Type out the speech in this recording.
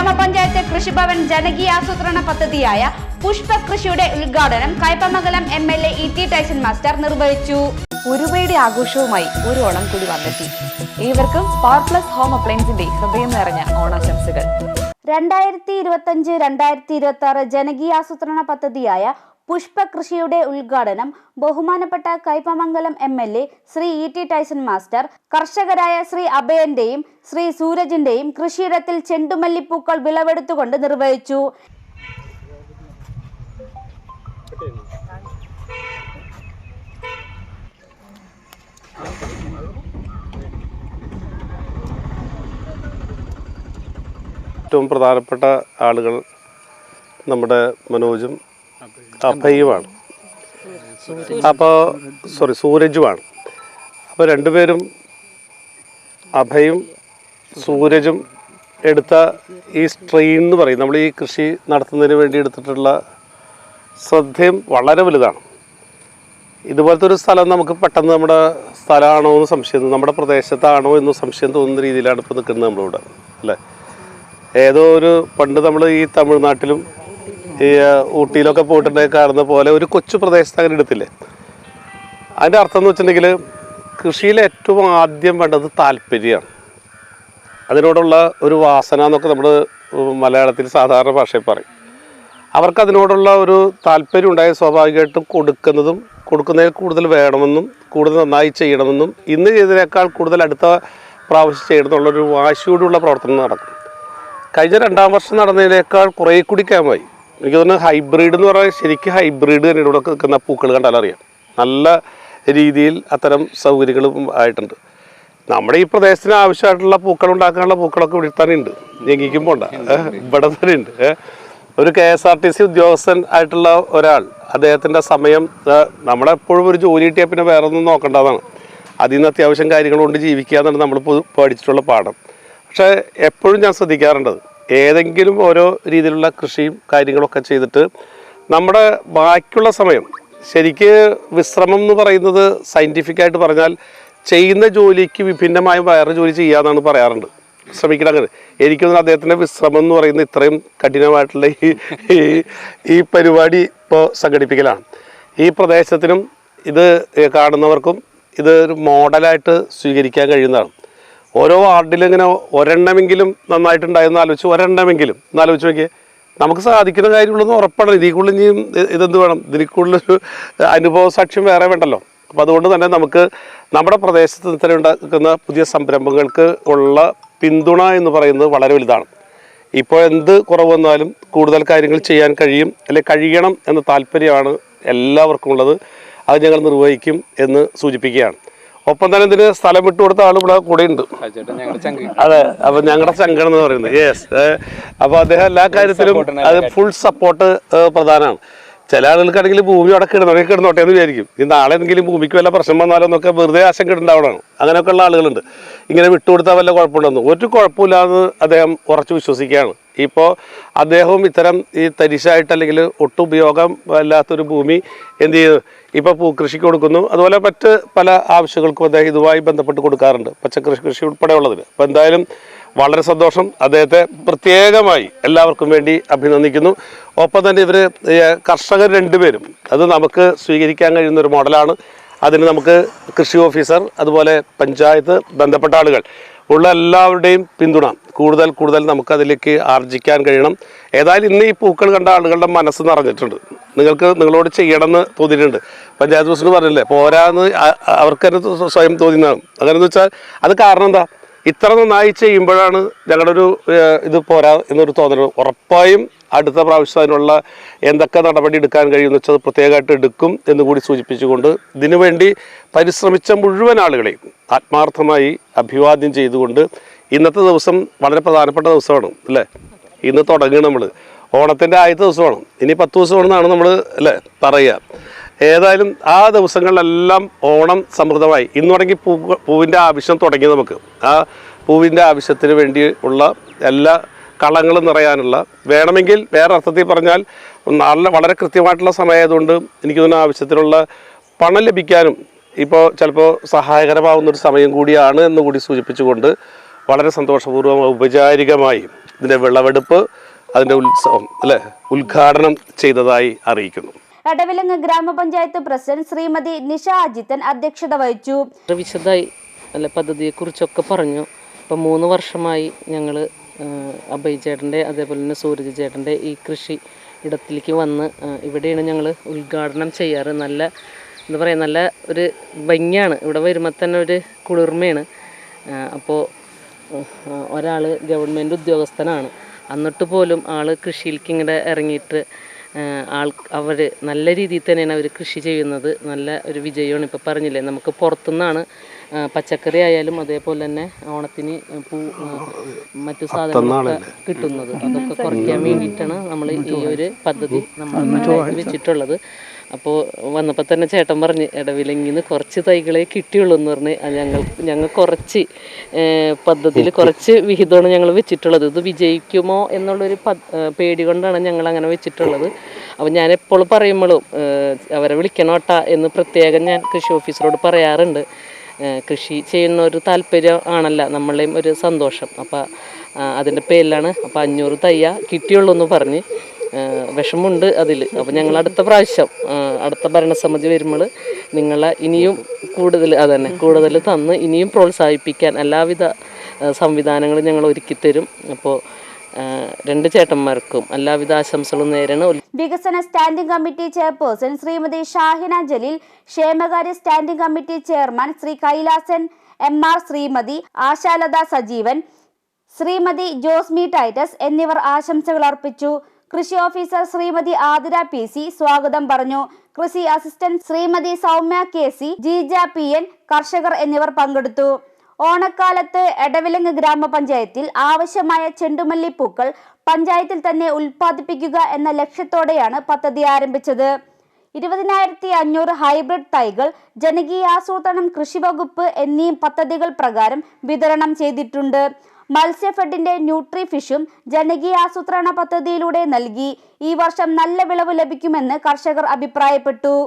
ഗ്രാമപഞ്ചായത്ത് കൃഷിഭവൻ ജനകീയാസൂത്രണ പദ്ധതിയായ പുഷ്പ കൃഷിയുടെ ഉദ്ഘാടനം Kaipamangalam M L A E T Tyson master നിർവഹിച്ചു. ഒരുമയുടെ ആഘോഷവുമായി ഒരു ഓണം കൂടി വന്നെത്തി. ഏവർക്കും പവർ പ്ലസ് ഹോം അപ്ലയൻസിന്റെ ഹൃദയം നിറഞ്ഞ ഓണാശംസകൾ. രണ്ടായിരത്തി ഇരുപത്തഞ്ച് രണ്ടായിരത്തി ഇരുപത്തി ആറ് ജനകീയാസൂത്രണ പദ്ധതിയായ പുഷ്പകൃഷിയുടെ ഉദ്ഘാടനം ബഹുമാനപ്പെട്ട Kaipamangalam M L A Shri E T Tyson master കർഷകരായ Shri അഭയന്റെയും ശ്രീ സൂരജിന്റെയും കൃഷിയിടത്തിൽ ചെണ്ടുമല്ലിപ്പൂക്കൾ വിളവെടുത്തുകൊണ്ട് നിർവഹിച്ചു. ഏറ്റവും പ്രധാനപ്പെട്ട ആളുകൾ നമ്മുടെ മനോജും അഭയുമാണ്. അപ്പോൾ സോറി സൂരജുമാണ്. അപ്പോൾ രണ്ടുപേരും അഭയും സൂരജും എടുത്ത ഈ സ്ട്രെയിൻ എന്ന് പറയും. നമ്മൾ ഈ കൃഷി നടത്തുന്നതിന് വേണ്ടി എടുത്തിട്ടുള്ള ശ്രദ്ധയും വളരെ വലുതാണ്. ഇതുപോലത്തെ ഒരു സ്ഥലം നമുക്ക് പെട്ടെന്ന് നമ്മുടെ സ്ഥലമാണോ എന്ന് സംശയം നമ്മുടെ പ്രദേശത്താണോ എന്ന് സംശയം തോന്നുന്ന രീതിയിലാണ് ഇപ്പോൾ നിൽക്കുന്നത് നമ്മളിവിടെ അല്ലേ? ഏതോ ഒരു പണ്ട് നമ്മൾ ഈ തമിഴ്നാട്ടിലും ഈ ഊട്ടിയിലൊക്കെ പോയിട്ടുണ്ടെങ്കിൽ കാണുന്ന പോലെ ഒരു കൊച്ചു പ്രദേശത്ത് അങ്ങനെ എടുത്തില്ലേ? അതിന്റെ അർത്ഥം എന്ന് വെച്ചിട്ടുണ്ടെങ്കിൽ കൃഷിയിൽ ഏറ്റവും ആദ്യം വേണ്ടത് താല്പര്യമാണ്. അതിനോടുള്ള ഒരു വാസന എന്നൊക്കെ നമ്മൾ മലയാളത്തിൽ സാധാരണ ഭാഷയിൽ പറയും. അവർക്ക് അതിനോടുള്ള ഒരു താല്പര്യം ഉണ്ടായ സ്വാഭാവികമായിട്ടും കൊടുക്കുന്നതും കൊടുക്കുന്നതിൽ കൂടുതൽ വേണമെന്നും കൂടുതൽ നന്നായി ചെയ്യണമെന്നും ഇന്ന് ചെയ്തതിനേക്കാൾ കൂടുതൽ അടുത്ത പ്രാവശ്യം ചെയ്യണമെന്നുള്ളൊരു വാശിയോടുള്ള പ്രവർത്തനം നടക്കും. കഴിഞ്ഞ രണ്ടാം വർഷം നടന്നതിനേക്കാൾ കുറേ കൂടി ക്യാമായി എനിക്ക് തോന്നുന്നു ഹൈബ്രിഡ് എന്ന് പറഞ്ഞാൽ ശരിക്കും ഹൈബ്രിഡ് തന്നെ ഇവിടെ നിൽക്കുന്ന പൂക്കൾ കണ്ടാൽ അറിയാം. നല്ല രീതിയിൽ അത്തരം സൗകര്യങ്ങളും ആയിട്ടുണ്ട്. നമ്മുടെ ഈ പ്രദേശത്തിന് ആവശ്യമായിട്ടുള്ള പൂക്കൾ ഉണ്ടാക്കാനുള്ള പൂക്കളൊക്കെ ഇവിടെ തന്നെ ഉണ്ട്. ഞെങ്ങിക്കും പോണ്ട. ഇവിടെ തന്നെ ഉണ്ട്. ഒരു K S R T C ഉദ്യോഗസ്ഥൻ ആയിട്ടുള്ള ഒരാൾ അദ്ദേഹത്തിന്റെ സമയം നമ്മളെപ്പോഴും ഒരു ജോലി കിട്ടിയാൽ പിന്നെ വേറെ ഒന്നും നോക്കേണ്ടതാണ് അതിൽ നിന്ന് അത്യാവശ്യം കാര്യങ്ങൾ കൊണ്ട് ജീവിക്കുക എന്നാണ് നമ്മൾ പഠിച്ചിട്ടുള്ള പാഠം. പക്ഷേ എപ്പോഴും ഞാൻ ശ്രദ്ധിക്കാറുണ്ടത്. ഏതെങ്കിലും ഓരോ രീതിയിലുള്ള കൃഷിയും കാര്യങ്ങളൊക്കെ ചെയ്തിട്ട് നമ്മുടെ ബാക്കിയുള്ള സമയം ശരിക്ക് വിശ്രമം എന്ന് പറയുന്നത് സയന്റിഫിക്കായിട്ട് പറഞ്ഞാൽ ചെയ്യുന്ന ജോലിക്ക് വിഭിന്നമായ വേറെ ജോലി ചെയ്യാന്നാണ് പറയാറുണ്ട്. ശ്രമിക്കണം അങ്ങനെ. എനിക്ക് തോന്നുന്നു അദ്ദേഹത്തിന്റെ വിശ്രമം എന്ന് പറയുന്നത് ഇത്രയും കഠിനമായിട്ടുള്ള ഈ- ഈ പരിപാടി ഇപ്പോൾ സംഘടിപ്പിക്കലാണ്. ഈ പ്രദേശത്തിനും ഇത് കാണുന്നവർക്കും ഇത് ഒരു മോഡലായിട്ട് സ്വീകരിക്കാൻ കഴിയുന്നതാണ്. ഓരോ വാർഡിലും ഇങ്ങനെ ഒരെണ്ണമെങ്കിലും നന്നായിട്ടുണ്ടായെന്ന് ആലോചിച്ച് ഒരെണ്ണമെങ്കിലും എന്നാലോചിച്ച് നോക്കിയാൽ നോക്കിയേ. നമുക്ക് സാധിക്കുന്ന കാര്യമുള്ളതെന്ന് ഉറപ്പാണ്. ഇതിൽ കൂടുതൽ ഇനിയും ഇതെന്ത് വേണം? ഇതിൽ കൂടുതലൊരു അനുഭവ സാക്ഷ്യം വേറെ വേണ്ടല്ലോ. അപ്പോൾ അതുകൊണ്ട് തന്നെ നമുക്ക് നമ്മുടെ പ്രദേശത്ത് ഇത്തരം ഉണ്ടാക്കുന്ന പുതിയ സംരംഭങ്ങൾക്ക് ഉള്ള പിന്തുണ എന്ന് പറയുന്നത് വളരെ വലുതാണ്. ഇപ്പോൾ എന്ത് കുറവ് വന്നാലും കൂടുതൽ കാര്യങ്ങൾ ചെയ്യാൻ കഴിയും അല്ലെ കഴിയണം എന്ന താല്പര്യമാണ് എല്ലാവർക്കും ഉള്ളത്. അത് ഞങ്ങൾ നിർവഹിക്കും എന്ന് സൂചിപ്പിക്കുകയാണ്. ഒപ്പം തന്നെ ഇതിന് സ്ഥലം വിട്ടു കൊടുത്ത ആൾ ഇവിടെ കൂടെ ഉണ്ട്. അതെ അപ്പൊ ഞങ്ങളുടെ സംഘടന എന്ന് പറയുന്നത്. യെസ് അപ്പൊ അദ്ദേഹം എല്ലാ കാര്യത്തിലും അത് ഫുൾ സപ്പോർട്ട് പ്രധാനമാണ്. ചില ആളുകൾക്കാണെങ്കിൽ ഭൂമി അവിടെ കിടന്നോട്ടെ കിടന്നോട്ടെ എന്ന് വിചാരിക്കും. ഈ നാളെ എന്തെങ്കിലും ഭൂമിക്ക് വല്ല പ്രശ്നം വന്നാലോ എന്നൊക്കെ വെറുതെ ആശങ്ക അങ്ങനെയൊക്കെ ഉള്ള ആളുകളുണ്ട്. ഇങ്ങനെ വിട്ടുകൊടുത്താൽ വല്ല കുഴപ്പമുണ്ടെന്ന്. ഒരു കുഴപ്പമില്ലാതെ അദ്ദേഹം ഉറച്ചു വിശ്വസിക്കുകയാണ്. ഇപ്പോൾ അദ്ദേഹവും ഇത്തരം ഈ തരിശായിട്ട് അല്ലെങ്കിൽ ഒട്ടും ഉപയോഗം ഭൂമി എന്ത് ചെയ്തു? ഇപ്പോൾ പൂക്കൃഷിക്ക് കൊടുക്കുന്നു. അതുപോലെ മറ്റ് പല ആവശ്യങ്ങൾക്കും അദ്ദേഹം ഇതുമായി ബന്ധപ്പെട്ട് കൊടുക്കാറുണ്ട്. പച്ചക്കൃഷി കൃഷി ഉൾപ്പെടെയുള്ളതിന്. അപ്പോൾ എന്തായാലും വളരെ സന്തോഷം. അദ്ദേഹത്തെ പ്രത്യേകമായി എല്ലാവർക്കും വേണ്ടി അഭിനന്ദിക്കുന്നു. ഒപ്പം തന്നെ ഇവർ കർഷകർ രണ്ടുപേരും. അത് നമുക്ക് സ്വീകരിക്കാൻ കഴിയുന്ന ഒരു മോഡലാണ്. അതിന് നമുക്ക് കൃഷി ഓഫീസർ അതുപോലെ പഞ്ചായത്ത് ബന്ധപ്പെട്ട ആളുകൾ. ഉള്ള എല്ലാവരുടെയും പിന്തുണ കൂടുതൽ കൂടുതൽ നമുക്കതിലേക്ക് ആർജിക്കാൻ കഴിയണം. ഏതായാലും ഇന്ന് ഈ പൂക്കൾ കണ്ട ആളുകളുടെ മനസ്സ് നിറഞ്ഞിട്ടുണ്ട്. നിങ്ങൾക്ക് നിങ്ങളോട് ചെയ്യണമെന്ന് തോന്നിയിട്ടുണ്ട്. പഞ്ചായത്ത് പ്രസിഡന്റ് പറഞ്ഞില്ലേ പോരാന്ന് അവർക്ക് സ്വയം തോന്നിയതാണ് അങ്ങനെയെന്ന് വെച്ചാൽ അത് കാരണം എന്താ? ഇത്ര നന്നായി ചെയ്യുമ്പോഴാണ് ഞങ്ങളുടെ ഒരു ഇത് പോരാ എന്നൊരു തോന്നൽ ഉറപ്പായും അടുത്ത പ്രാവശ്യം അതിനുള്ള എന്തൊക്കെ നടപടി എടുക്കാൻ കഴിയുമെന്ന് വെച്ചാൽ അത് പ്രത്യേകമായിട്ട് എടുക്കും എന്ന് കൂടി സൂചിപ്പിച്ചുകൊണ്ട് ഇതിനുവേണ്ടി പരിശ്രമിച്ച മുഴുവൻ ആളുകളെയും ആത്മാർത്ഥമായി അഭിവാദ്യം ചെയ്തുകൊണ്ട് ഇന്നത്തെ ദിവസം വളരെ പ്രധാനപ്പെട്ട ദിവസമാണ് അല്ലേ? ഇന്ന് തുടങ്ങി നമ്മൾ ഓണത്തിന്റെ ആദ്യത്തെ ദിവസമാണ്. ഇനി പത്ത് ദിവസമാണെന്നാണ് നമ്മൾ അല്ലേ പറയുക. ഏതായാലും ആ ദിവസങ്ങളിലെല്ലാം ഓണം സമൃദ്ധമായി. ഇന്ന് തുടങ്ങി പൂ പൂവിന്റെ ആവശ്യം തുടങ്ങി നമുക്ക്. ആ പൂവിന്റെ ആവശ്യത്തിന് വേണ്ടി ഉള്ള എല്ലാ കളങ്ങളും നിറയാനുള്ള വേണമെങ്കിൽ വേറെ അർത്ഥത്തിൽ പറഞ്ഞാൽ നല്ല വളരെ കൃത്യമായിട്ടുള്ള സമയമായതുകൊണ്ട് എനിക്ക് തോന്നുന്ന ആവശ്യത്തിനുള്ള പണം ലഭിക്കാനും ഇപ്പോൾ ചിലപ്പോൾ സഹായകരമാവുന്ന ഒരു സമയം കൂടിയാണ് എന്ന് കൂടി സൂചിപ്പിച്ചുകൊണ്ട് വളരെ സന്തോഷപൂർവം ഔപചാരികമായി ഇതിന്റെ വിളവെടുപ്പ് അതിന്റെ ഉത്സവം അല്ലേ? ഉദ്ഘാടനം ചെയ്തതായി അറിയിക്കുന്നു. എടവിലങ്ങ് ഗ്രാമപഞ്ചായത്ത് പ്രസിഡന്റ് ശ്രീമതി നിഷ അജിത്തൻ അധ്യക്ഷത വഹിച്ചു. വിശദമായി അല്ല പദ്ധതിയെക്കുറിച്ചൊക്കെ പറഞ്ഞു. ഇപ്പം മൂന്ന് വർഷമായി ഞങ്ങൾ അഭയ് ചേട്ടന്റെ അതേപോലെ തന്നെ സൂരജ് ചേട്ടന്റെ ഈ കൃഷി ഇടത്തിലേക്ക് വന്ന് ഇവിടെയാണ് ഞങ്ങൾ ഉദ്ഘാടനം ചെയ്യാറ്. നല്ല എന്താ പറയുക നല്ല ഒരു ഭംഗിയാണ്. ഇവിടെ വരുമ്പോൾ തന്നെ ഒരു കുളിർമയാണ്. അപ്പോൾ ഒരാൾ ഗവൺമെന്റ് ഉദ്യോഗസ്ഥനാണ്. എന്നിട്ട് പോലും ആൾ കൃഷിയിലേക്ക് ഇങ്ങനെ ഇറങ്ങിയിട്ട് ആൾ അവർ നല്ല രീതിയിൽ തന്നെയാണ് അവർ കൃഷി ചെയ്യുന്നത്. നല്ല ഒരു വിജയമാണ് ഇപ്പോൾ പറഞ്ഞില്ലേ? നമുക്ക് പുറത്തുനിന്നാണ് പച്ചക്കറി ആയാലും അതേപോലെ തന്നെ ഓണത്തിന് പൂ മറ്റു സാധനങ്ങളൊക്കെ കിട്ടുന്നത്. അതൊക്കെ കുറയ്ക്കാൻ വേണ്ടിയിട്ടാണ് നമ്മൾ ഈ ഒരു പദ്ധതി നമ്മൾ വെച്ചിട്ടുള്ളത്. അപ്പോൾ വന്നപ്പോൾ തന്നെ ചേട്ടൻ പറഞ്ഞ് ഇടവിലങ്ങിന്ന് കുറച്ച് തൈകളെ കിട്ടിയുള്ളൂ എന്ന് പറഞ്ഞ് ഞങ്ങൾ ഞങ്ങൾ കുറച്ച് പദ്ധതിയിൽ കുറച്ച് വിഹിതമാണ് ഞങ്ങൾ വെച്ചിട്ടുള്ളത്. ഇത് വിജയിക്കുമോ എന്നുള്ളൊരു പേടി കൊണ്ടാണ് ഞങ്ങൾ അങ്ങനെ വെച്ചിട്ടുള്ളത്. അപ്പോൾ ഞാൻ എപ്പോഴും പറയുമ്പോഴും അവരെ വിളിക്കണോട്ടാ എന്ന് പ്രത്യേകം ഞാൻ കൃഷി ഓഫീസറോട് പറയാറുണ്ട്. കൃഷി ചെയ്യുന്ന ഒരു താല്പര്യം ആണല്ല നമ്മളെയും ഒരു സന്തോഷം. അപ്പോൾ അതിന്റെ പേരിലാണ് അപ്പോൾ അഞ്ഞൂറ് തയ്യ കിട്ടിയുള്ളൂ എന്ന് പറഞ്ഞ് വിഷമമുണ്ട് അതിൽ അപ്പോൾ ഞങ്ങൾ അടുത്ത പ്രാവശ്യം അടുത്ത ഭരണസമിതി വരുമ്പോൾ നിങ്ങളെ ഇനിയും കൂടുതൽ അതന്നെ കൂടുതൽ തന്ന് ഇനിയും പ്രോത്സാഹിപ്പിക്കാൻ എല്ലാവിധ സംവിധാനങ്ങളും ഞങ്ങൾ ഒരുക്കിത്തരും അപ്പോൾ രണ്ട് ചേട്ടന്മാർക്കും എല്ലാവിധ ആശംസകളും നേരണ വികസന standing committee chairperson Shrimati Shahina Jaleel ക്ഷേമകാര്യ standing committee chairman Shri Kailasan M R Shrimati Ashalatha Sajeevan Shrimati Josmi Titus എന്നിവർ ആശംസകൾ അർപ്പിച്ചു. കൃഷി officer Shrimati Athira P C സ്വാഗതം പറഞ്ഞു. കൃഷി assistant Shrimati Soumya K C Jeeja P N കർഷകർ എന്നിവർ പങ്കെടുത്തു. ഓണക്കാലത്ത് എടവിലങ്ങ് ഗ്രാമപഞ്ചായത്തിൽ ആവശ്യമായ ചെണ്ടുമല്ലി പൂക്കൾ പഞ്ചായത്തിൽ തന്നെ ഉൽപ്പാദിപ്പിക്കുക എന്ന ലക്ഷ്യത്തോടെയാണ് പദ്ധതി ആരംഭിച്ചത്. ഇരുപതിനായിരത്തി അഞ്ഞൂറ് ഹൈബ്രിഡ് തൈകൾ ജനകീയാസൂത്രണം കൃഷിവകുപ്പ് എന്നീ പദ്ധതികൾ പ്രകാരം വിതരണം ചെയ്തിട്ടുണ്ട്. മത്സ്യഫെഡിന്റെ ന്യൂട്രി ഫിഷും ജനകീയ ആസൂത്രണ പദ്ധതിയിലൂടെ നൽകി. ഈ വർഷം നല്ല വിളവ് ലഭിക്കുമെന്ന് കർഷകർ അഭിപ്രായപ്പെട്ടു.